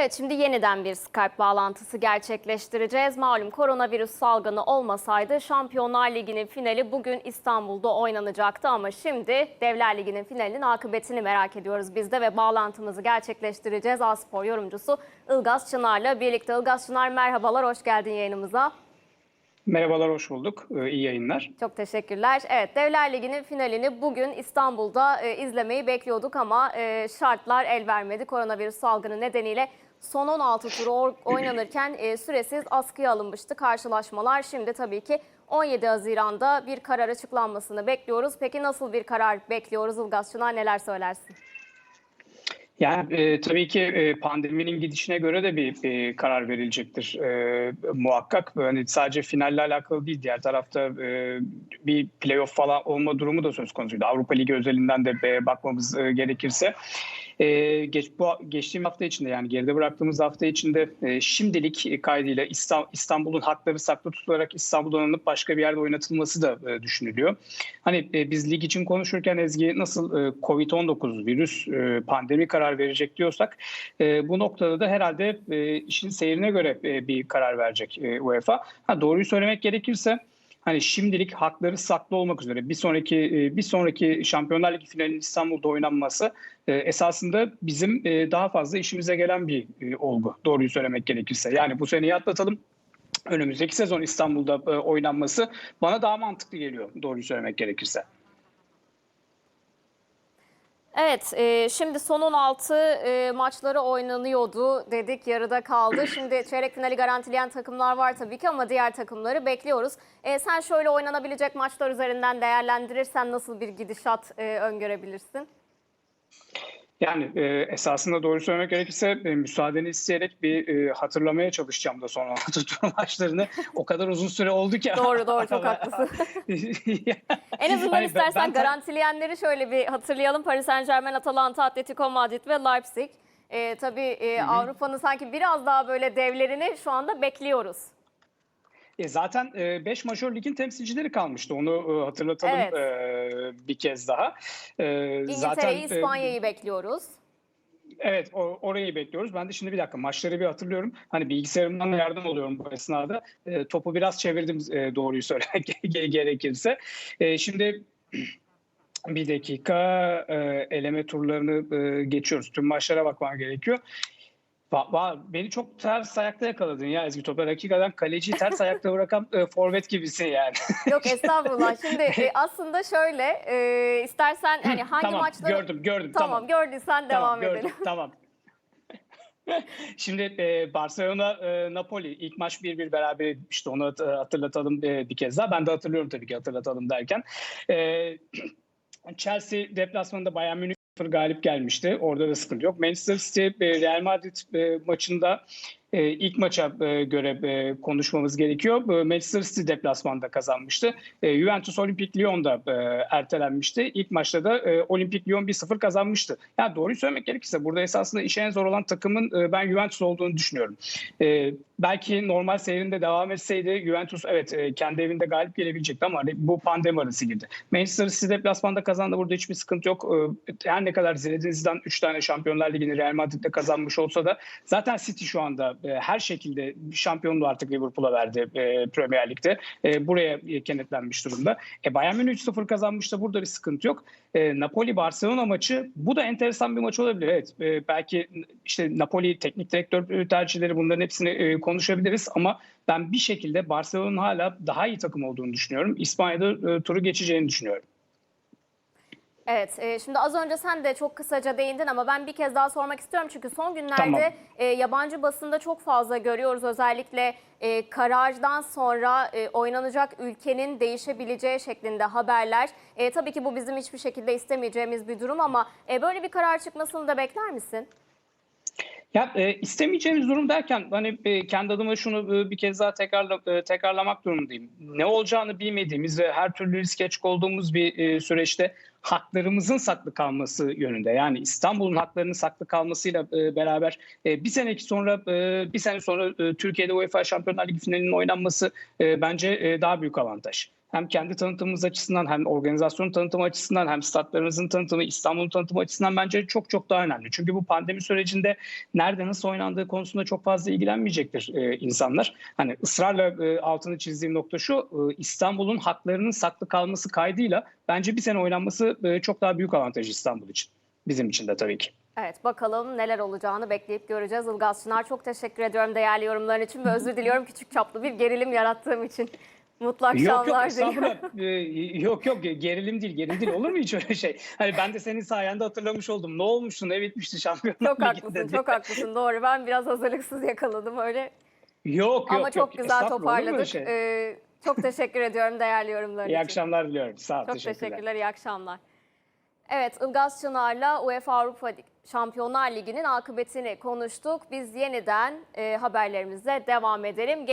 Evet şimdi yeniden bir Skype bağlantısı gerçekleştireceğiz. Malum koronavirüs salgını olmasaydı Şampiyonlar Ligi'nin finali bugün İstanbul'da oynanacaktı ama şimdi Devler Ligi'nin finalinin akıbetini merak ediyoruz biz de ve bağlantımızı gerçekleştireceğiz. Aspor yorumcusu Ilgaz Çınar'la birlikte. Ilgaz Çınar merhabalar, hoş geldin yayınımıza. Merhabalar, hoş bulduk. Ee, İyi yayınlar. Çok teşekkürler. Evet, Devler Ligi'nin finalini bugün İstanbul'da e, izlemeyi bekliyorduk ama e, şartlar el vermedi. Koronavirüs salgını nedeniyle son 16 turu or- oynanırken e, süresiz askıya alınmıştı karşılaşmalar. Şimdi tabii ki 17 Haziran'da bir karar açıklanmasını bekliyoruz. Peki nasıl bir karar bekliyoruz Ilgaz Çınar neler söylersin? Yani e, tabii ki e, pandeminin gidişine göre de bir e, karar verilecektir e, muhakkak. Yani sadece finalle alakalı değil. Diğer tarafta e, bir playoff falan olma durumu da söz konusuydu. Avrupa Ligi özelinden de e, bakmamız e, gerekirse. E, geç, bu geçtiğim hafta içinde yani geride bıraktığımız hafta içinde e, şimdilik kaydıyla İsta- İstanbul'un hakları saklı tutularak İstanbul'dan alınıp başka bir yerde oynatılması da e, düşünülüyor. Hani e, biz lig için konuşurken Ezgi nasıl e, Covid-19 virüs e, pandemi karar verecek diyorsak e, bu noktada da herhalde e, işin seyrine göre e, bir karar verecek e, UEFA. Ha, doğruyu söylemek gerekirse hani şimdilik hakları saklı olmak üzere bir sonraki e, bir sonraki Şampiyonlar Ligi finalinin İstanbul'da oynanması e, esasında bizim e, daha fazla işimize gelen bir olgu. Doğruyu söylemek gerekirse. Yani bu seneyi atlatalım. Önümüzdeki sezon İstanbul'da oynanması bana daha mantıklı geliyor. Doğruyu söylemek gerekirse. Evet, e, şimdi son 16 e, maçları oynanıyordu dedik, yarıda kaldı. Şimdi çeyrek finali garantileyen takımlar var tabii ki ama diğer takımları bekliyoruz. E, sen şöyle oynanabilecek maçlar üzerinden değerlendirirsen nasıl bir gidişat e, öngörebilirsin? Yani e, esasında doğru söylemek gerekirse e, müsaadeni isteyerek bir e, hatırlamaya çalışacağım da sonra tur maçlarını. O kadar uzun süre oldu ki. Doğru doğru çok haklısın. En azından ben- istersen ben- garantileyenleri şöyle bir hatırlayalım. Paris Saint Germain, Atalanta, Atletico Madrid ve Leipzig. E, tabii e, Avrupa'nın sanki biraz daha böyle devlerini şu anda bekliyoruz. E, zaten 5 major ligin temsilcileri kalmıştı. Onu e, hatırlatalım Evet. e, bir kez daha. E, İngiltere'yi, e, İspanya'yı bekliyoruz. Evet orayı bekliyoruz. Ben de şimdi bir dakika maçları bir hatırlıyorum. Hani bilgisayarımdan da yardım oluyorum bu esnada. E, topu biraz çevirdim e, doğruyu söylemek ge- gerekirse. E, şimdi bir dakika e, eleme turlarını e, geçiyoruz. Tüm maçlara bakmam gerekiyor. Beni çok ters ayakta yakaladın ya Ezgi Toplar. Hakikaten kaleciyi ters ayakta bırakan e, forvet gibisin yani. Yok estağfurullah. Şimdi e, aslında şöyle e, istersen hani hangi tamam maçları... gördüm gördüm. Tamam, gördüysen devam Tamam, gördüm, edelim. Tamam. Şimdi e, Barcelona e, Napoli ilk maç 1-1 beraber işte onu hat- hatırlatalım e, bir kez daha. Ben de hatırlıyorum tabii ki hatırlatalım derken. E, Chelsea deplasmanında Bayern Münih 0 galip gelmişti. Orada da sıkıntı yok. Manchester City e, Real Madrid e, maçında e, ilk maça göre konuşmamız gerekiyor. Manchester City deplasmanda kazanmıştı. Juventus Olimpik Lyon'da ertelenmişti. İlk maçta da Olimpik Lyon 1-0 kazanmıştı. Yani doğruyu söylemek gerekirse burada esasında işe en zor olan takımın ben Juventus olduğunu düşünüyorum. Belki normal seyrinde devam etseydi Juventus evet e, kendi evinde galip gelebilecekti ama bu pandemi arası girdi. Manchester City deplasmanda kazandı. Burada hiçbir sıkıntı yok. E, her ne kadar Zinedine Zidane 3 tane Şampiyonlar Ligi'ni Real Madrid'de kazanmış olsa da zaten City şu anda e, her şekilde şampiyonluğu artık Liverpool'a verdi Premier Lig'de. Buraya kenetlenmiş durumda. E, Bayern Münih 3-0 kazanmış da burada bir sıkıntı yok. Napoli-Barcelona maçı bu da enteresan bir maç olabilir. Evet belki işte Napoli teknik direktör tercihleri bunların hepsini konuşabiliriz ama ben bir şekilde Barcelona'nın hala daha iyi takım olduğunu düşünüyorum. İspanya'da e, turu geçeceğini düşünüyorum. Evet, e, şimdi az önce sen de çok kısaca değindin ama ben bir kez daha sormak istiyorum. Çünkü son günlerde Tamam. e, yabancı basında çok fazla görüyoruz. Özellikle e, karardan sonra e, oynanacak ülkenin değişebileceği şeklinde haberler. E, tabii ki bu bizim hiçbir şekilde istemeyeceğimiz bir durum ama e, böyle bir karar çıkmasını da bekler misin? Ya e, istemeyeceğimiz durum derken hani e, kendi adıma şunu e, bir kez daha tekrarla, e, tekrarlamak durumundayım. Ne olacağını bilmediğimiz ve her türlü riske açık olduğumuz bir e, süreçte haklarımızın saklı kalması yönünde. Yani İstanbul'un haklarının saklı kalmasıyla e, beraber e, bir seneki sonra e, bir sene sonra e, Türkiye'de UEFA Şampiyonlar Ligi finalinin oynanması bence daha büyük avantaj. Hem kendi tanıtımımız açısından hem organizasyon tanıtımı açısından hem statlarımızın tanıtımı, İstanbul'un tanıtımı açısından bence çok çok daha önemli. Çünkü bu pandemi sürecinde nerede nasıl oynandığı konusunda çok fazla ilgilenmeyecektir e, insanlar. Hani ısrarla e, altını çizdiğim nokta şu, e, İstanbul'un haklarının saklı kalması kaydıyla bence bir sene oynanması e, çok daha büyük avantaj İstanbul için. Bizim için de tabii ki. Evet bakalım neler olacağını bekleyip göreceğiz. Ilgaz Çınar çok teşekkür ediyorum değerli yorumların için ve özür diliyorum küçük çaplı bir gerilim yarattığım için. Mutlu Yok yok akşamlar diliyorum. Ee, yok yok gerilim değil gerilim değil olur mu hiç öyle şey? Hani ben de senin sayende hatırlamış oldum. Ne olmuştu ne bitmişti şampiyonlar Çok haklısın, diye. çok haklısın. Doğru. Ben biraz hazırlıksız yakaladım öyle. Yok yok Ama yok. çok güzel Estağfurullah, olur mu öyle toparladık. şey? Ee, çok teşekkür ediyorum değerli yorumların İyi için. akşamlar diliyorum. Sağ ol. Çok teşekkürler. teşekkürler, iyi akşamlar. Evet, Ilgaz Çınar'la UEFA Avrupa Şampiyonlar Ligi'nin akıbetini konuştuk. Biz yeniden e, haberlerimize devam edelim.